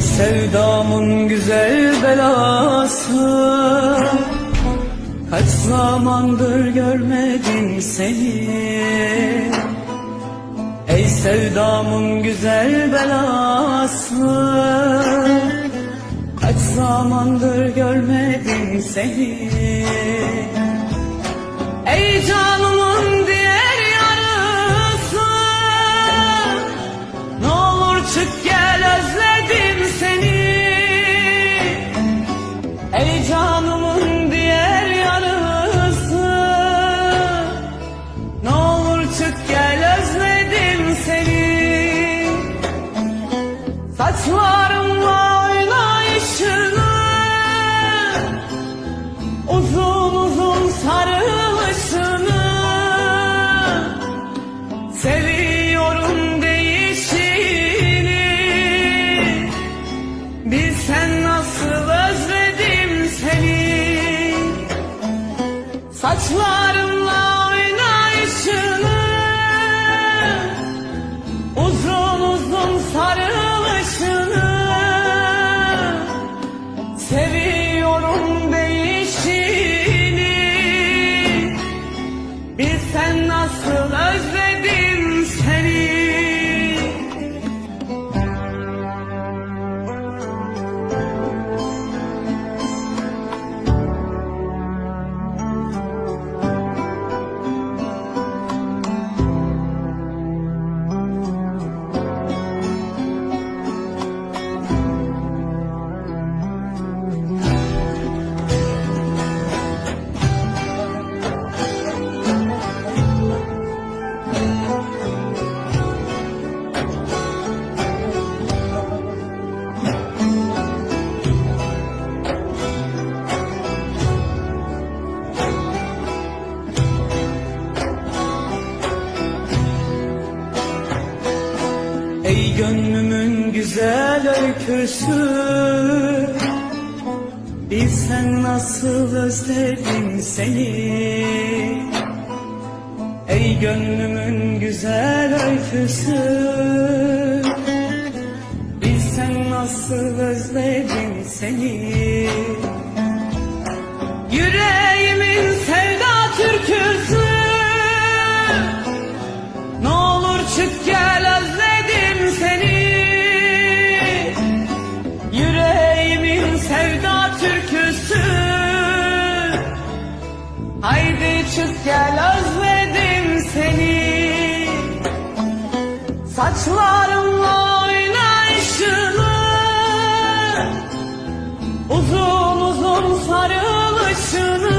sevdamın güzel belası Kaç zamandır görmedim seni. Ey sevdamın güzel belası Kaç zamandır görmedim seni. Ey canımın Saçlarımla oynayışını Uzun uzun sarılışını. Seviyorum değişini. Bilsen nasıl özledim seni. Saçlarımla Ey gönlümün güzel öyküsü. Bilsen nasıl özledim seni. Ey gönlümün güzel öyküsü. Bilsen nasıl özledim seni Koşup gel özledim seni. Saçlarımla oyna ışını Uzun uzun sarılışını